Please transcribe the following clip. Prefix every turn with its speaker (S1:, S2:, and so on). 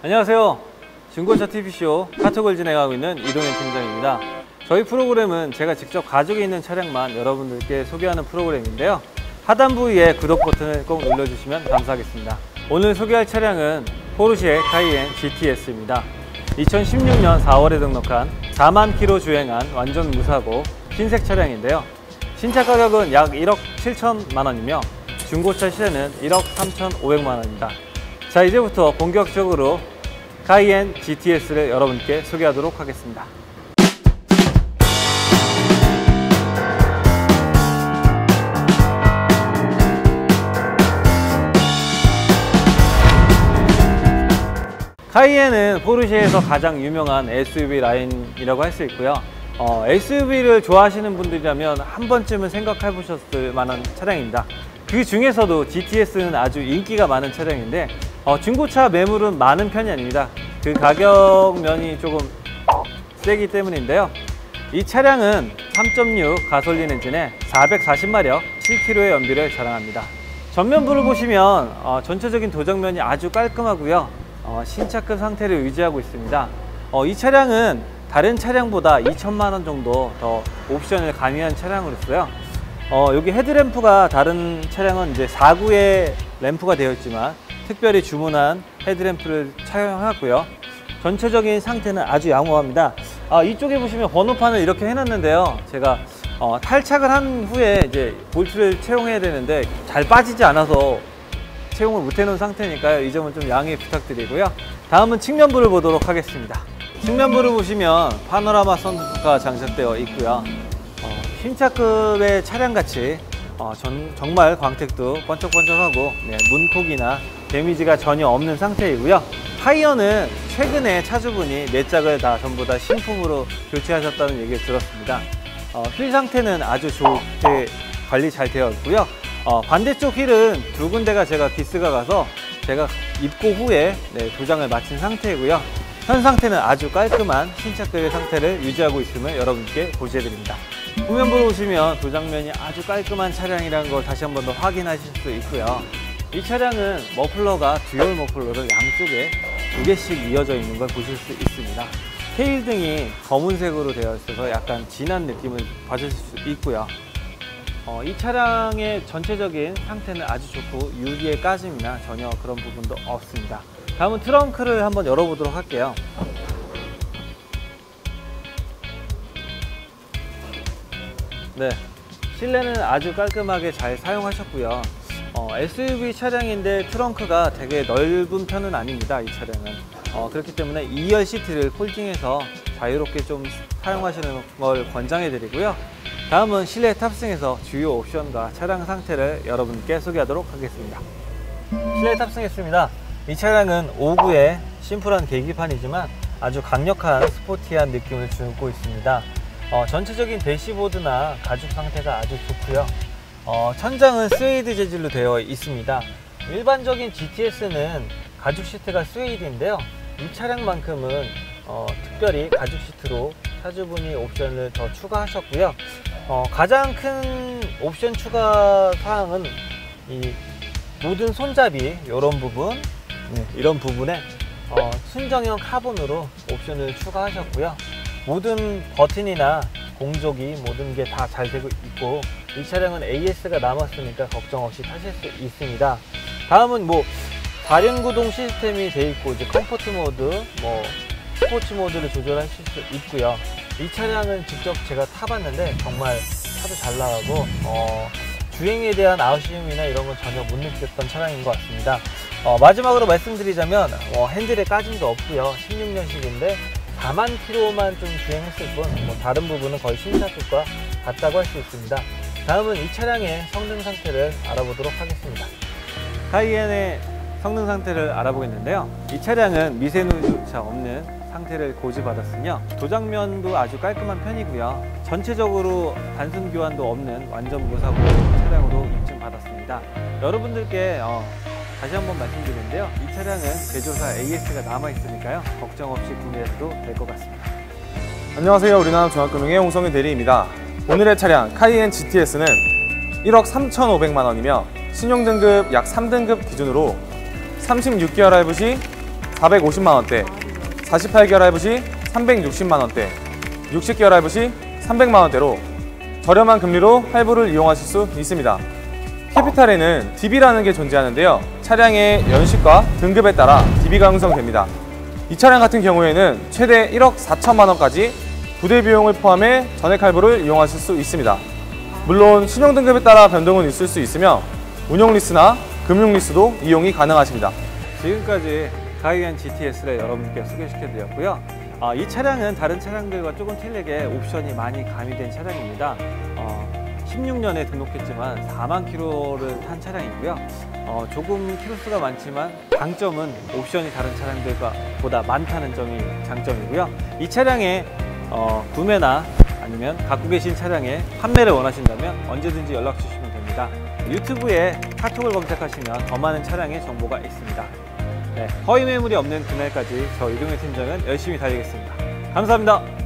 S1: 안녕하세요. 중고차 TV쇼 카톡을 진행하고 있는 이동현 팀장입니다. 저희 프로그램은 제가 직접 가지고 있는 차량만 여러분들께 소개하는 프로그램인데요. 하단부 위에 구독 버튼을 꼭 눌러주시면 감사하겠습니다. 오늘 소개할 차량은 포르쉐 카이엔 GTS입니다. 2016년 4월에 등록한 4만 킬로 주행한 완전 무사고 흰색 차량인데요. 신차 가격은 약 1억 7천만 원이며 중고차 시세는 1억 3천 5백만 원입니다. 자 이제부터 본격적으로 카이엔 GTS를 여러분께 소개하도록 하겠습니다. 카이엔은 포르쉐에서 가장 유명한 SUV 라인이라고 할 수 있고요. 어, SUV를 좋아하시는 분들이라면 한 번쯤은 생각해 보셨을 만한 차량입니다. 그 중에서도 GTS는 아주 인기가 많은 차량인데 어, 중고차 매물은 많은 편이 아닙니다. 그 가격 면이 조금 세기 때문인데요. 이 차량은 3.6 가솔린 엔진에 440마력 7kg의 연비를 자랑합니다. 전면부를 보시면 어, 전체적인 도장면이 아주 깔끔하고요. 어, 신차급 상태를 유지하고 있습니다. 어, 이 차량은 다른 차량보다 2천만 원 정도 더 옵션을 가미한 차량으로서요. 어, 여기 헤드램프가 다른 차량은 이제 4구의 램프가 되어 있지만 특별히 주문한 헤드램프를 착용하고요. 전체적인 상태는 아주 양호합니다. 아, 이쪽에 보시면 번호판을 이렇게 해놨는데요. 제가 어, 탈착을 한 후에 이제 볼트를 채용해야 되는데 잘 빠지지 않아서 채용을 못 해놓은 상태니까요. 이 점은 좀 양해 부탁드리고요. 다음은 측면부를 보도록 하겠습니다. 측면부를 보시면 파노라마 선루프가 장착되어 있고요. 어, 신차급의 차량같이 어, 전, 정말 광택도 번쩍번쩍하고 네, 문콕이나 데미지가 전혀 없는 상태이고요. 타이어는 최근에 차주분이 네 짝을 다 전부 다 신품으로 교체하셨다는 얘기를 들었습니다. 어, 휠 상태는 아주 좋게 관리 잘 되어 있고요. 어, 반대쪽 휠은 두 군데가 제가 기스가 가서 제가 입고 후에 네, 도장을 마친 상태이고요. 현 상태는 아주 깔끔한 신차급의 상태를 유지하고 있음을 여러분께 고지해드립니다. 후면부를 보시면 도장면이 아주 깔끔한 차량이라는 걸 다시 한 번 더 확인하실 수 있고요. 이 차량은 머플러가 듀얼 머플러를 양쪽에 두 개씩 이어져 있는 걸 보실 수 있습니다. 테일 등이 검은색으로 되어 있어서 약간 진한 느낌을 받으실 수 있고요. 어, 이 차량의 전체적인 상태는 아주 좋고 유리의 까짐이나 전혀 그런 부분도 없습니다. 다음은 트렁크를 한번 열어보도록 할게요. 네, 실내는 아주 깔끔하게 잘 사용하셨고요. 어, SUV 차량인데 트렁크가 되게 넓은 편은 아닙니다. 이 차량은. 어, 그렇기 때문에 2열 시트를 폴딩해서 자유롭게 좀 사용하시는 걸 권장해 드리고요. 다음은 실내 탑승에서 주요 옵션과 차량 상태를 여러분께 소개하도록 하겠습니다. 실내 탑승했습니다. 이 차량은 5구의 심플한 계기판이지만 아주 강력한 스포티한 느낌을 주고 있습니다. 어, 전체적인 대시보드나 가죽 상태가 아주 좋고요. 어, 천장은 스웨이드 재질로 되어 있습니다. 일반적인 GTS는 가죽 시트가 스웨이드인데요. 이 차량만큼은 어, 특별히 가죽 시트로 차주분이 옵션을 더 추가하셨고요. 어, 가장 큰 옵션 추가 사항은 이 모든 손잡이 이런 부분, 네, 이런 부분에 어, 순정형 카본으로 옵션을 추가하셨고요. 모든 버튼이나 공조기 모든 게 다 잘 되고 있고 이 차량은 AS가 남았으니까 걱정 없이 타실 수 있습니다. 다음은 뭐 다륜 구동 시스템이 돼 있고 이제 컴포트 모드, 뭐 스포츠 모드를 조절하실 수 있고요. 이 차량은 직접 제가 타봤는데 정말 차도 잘 나가고 어, 주행에 대한 아쉬움이나 이런 건 전혀 못 느꼈던 차량인 것 같습니다. 어, 마지막으로 말씀드리자면 어, 핸들에 까짐도 없고요. 16년식인데 4만 킬로만 좀 주행했을 뿐, 뭐 다른 부분은 거의 신차급과 같다고 할 수 있습니다. 다음은 이 차량의 성능 상태를 알아보도록 하겠습니다. 카이엔의 성능 상태를 알아보겠는데요. 이 차량은 미세누이조차 없는 상태를 고지받았으며 도장면도 아주 깔끔한 편이고요. 전체적으로 단순 교환도 없는 완전 무사고 차량으로 입증받았습니다. 여러분들께 어, 다시 한번 말씀드리는데요. 이 차량은 제조사 AS가 남아있으니까요. 걱정 없이 구매해도 될 것 같습니다.
S2: 안녕하세요. 우리나라 종합금융의 홍성윤 대리입니다. 오늘의 차량 카이엔 GTS는 1억 3,500만 원이며 신용등급 약 3등급 기준으로 36개월 할부 시 450만 원대, 48개월 할부 시 360만 원대, 60개월 할부 시 300만 원대로 저렴한 금리로 할부를 이용하실 수 있습니다. 캐피탈에는 DB라는 게 존재하는데요. 차량의 연식과 등급에 따라 DB가 형성됩니다. 이 차량 같은 경우에는 최대 1억 4천만 원까지 부대 비용을 포함해 전액 할부를 이용하실 수 있습니다. 물론 신용 등급에 따라 변동은 있을 수 있으며 운용 리스나 금융 리스도 이용이 가능하십니다.
S1: 지금까지 가이안 GTS를 여러분께 소개시켜드렸고요. 아, 이 차량은 다른 차량들과 조금 틀리게 옵션이 많이 가미된 차량입니다. 어, 16년에 등록했지만 4만 킬로를 탄 차량이고요. 어, 조금 킬로수가 많지만 장점은 옵션이 다른 차량들과 보다 많다는 점이 장점이고요. 이 차량의 어, 구매나 아니면 갖고 계신 차량의 판매를 원하신다면 언제든지 연락 주시면 됩니다. 유튜브에 카톡을 검색하시면 더 많은 차량의 정보가 있습니다. 네, 허위 매물이 없는 그날까지 저 이동의 팀장은 열심히 달리겠습니다. 감사합니다.